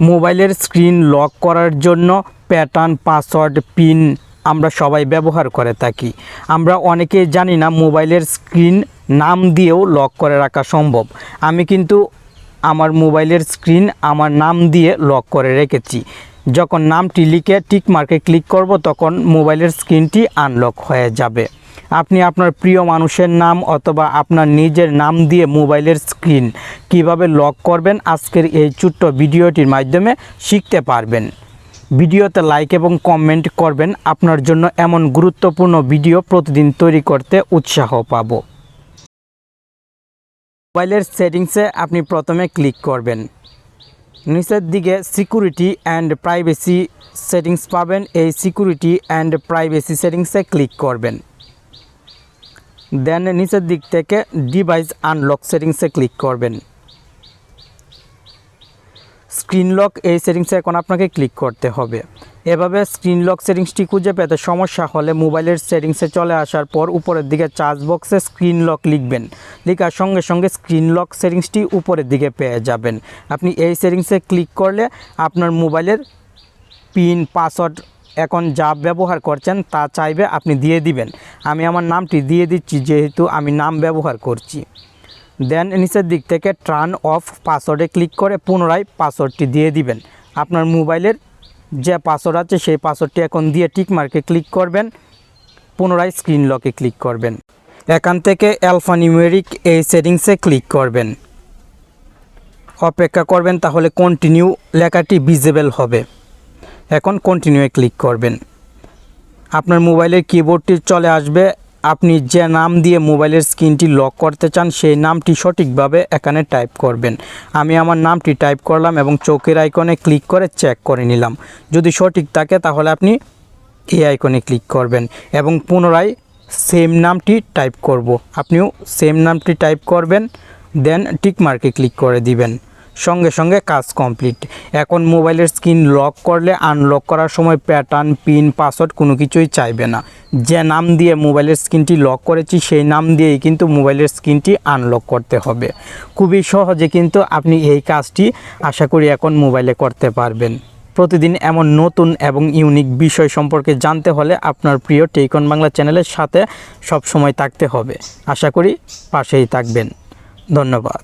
মোবাইলের screen lock করার জন্য প্যাটার্ন, পাসওয়ার্ড, পিন আমরা সবাই ব্যবহার করে থাকি। আমরা অনেকেই জানি না মোবাইলের স্ক্রিন নাম দিয়েও লক করে রাখা সম্ভব। আমি কিন্তু আমার মোবাইলের স্ক্রিন আমার নাম দিয়ে লক করে রেখেছি। যখন নামটি লিখে টিক মার্কে ক্লিক করব, তখন মোবাইলের স্ক্রিনটি আনলক হয়ে যাবে। আপনি আপনার প্রিয় মানুষের নাম অথবা আপনার নিজের নাম দিয়ে মোবাইলের স্ক্রিন কীভাবে লক করবেন আজকের এই ছোট্ট ভিডিওটির মাধ্যমে শিখতে পারবেন। ভিডিওতে লাইক এবং কমেন্ট করবেন, আপনার জন্য এমন গুরুত্বপূর্ণ ভিডিও প্রতিদিন তৈরি করতে উৎসাহ পাব। মোবাইলের সেটিংসে আপনি প্রথমে ক্লিক করবেন। নিচের দিকে সিকিউরিটি অ্যান্ড প্রাইভেসি সেটিংস পাবেন। এই সিকিউরিটি অ্যান্ড প্রাইভেসি সেটিংসে ক্লিক করবেন। দেন নিচের দিক থেকে ডিভাইস আনলক সেটিংসে ক্লিক করবেন। স্ক্রিন লক এই সেটিংসে এখন আপনাকে ক্লিক করতে হবে। এভাবে স্ক্রিন লক সেটিংসটি খুঁজে পেতে সমস্যা হলে মোবাইলের সেটিংসে চলে আসার পর উপরের দিকে চার্জ বক্সে স্ক্রিন লক লিখবেন। লেখার সঙ্গে সঙ্গে স্ক্রিন লক সেটিংসটি উপরের দিকে পেয়ে যাবেন। আপনি এই সেটিংসে ক্লিক করলে আপনার মোবাইলের পিন, পাসওয়ার্ড এখন যা ব্যবহার করছেন তা চাইবে আপনি দিয়ে দিবেন। আমি আমার নামটি দিয়ে দিচ্ছি, যেহেতু আমি নাম ব্যবহার করছি। দেন নিচের দিক থেকে টার্ন অফ পাসওয়ার্ডে ক্লিক করে পুনরায় পাসওয়ার্ডটি দিয়ে দিবেন। আপনার মোবাইলের যে পাসওয়ার্ড আছে, সেই পাসওয়ার্ডটি এখন দিয়ে টিক মার্কে ক্লিক করবেন, পুনরায় স্ক্রিন লকে ক্লিক করবেন। এখান থেকে অ্যালফা নিউমেরিক এই সেটিংসে ক্লিক করবেন। অপেক্ষা করবেন তাহলে কন্টিনিউ লেখাটি ভিজিবল হবে। এখন কন্টিনিউয়ে ক্লিক করবেন। আপনার মোবাইলের কিবোর্ডটি চলে আসবে। আপনি যে নাম দিয়ে মোবাইলের স্ক্রিনটি লক করতে চান, সেই নামটি সঠিকভাবে এখানে টাইপ করবেন। আমি আমার নামটি টাইপ করলাম এবং চোখের আইকনে ক্লিক করে চেক করে নিলাম। যদি সঠিক থাকে, তাহলে আপনি এই আইকনে ক্লিক করবেন এবং পুনরায় সেম নামটি টাইপ করব। আপনিও সেম নামটি টাইপ করবেন দেন টিক মার্কে ক্লিক করে দিবেন। সঙ্গে সঙ্গে কাজ কমপ্লিট এখন মোবাইলের স্ক্রিন লক করলে আনলক করার সময় প্যাটার্ন পিন পাসওয়ার্ড কোনো কিছুই চাইবে না। যে নাম দিয়ে মোবাইলের স্ক্রিনটি লক করেছি, সেই নাম দিয়েই কিন্তু মোবাইলের স্ক্রিনটি আনলক করতে হবে। খুবই সহজে কিন্তু আপনি এই কাজটি আশা করি এখন মোবাইলে করতে পারবেন। প্রতিদিন এমন নতুন এবং ইউনিক বিষয় সম্পর্কে জানতে হলে আপনার প্রিয় টেকন বাংলা চ্যানেলের সাথে সব সময় থাকতে হবে। আশা করি পাশেই থাকবেন। ধন্যবাদ।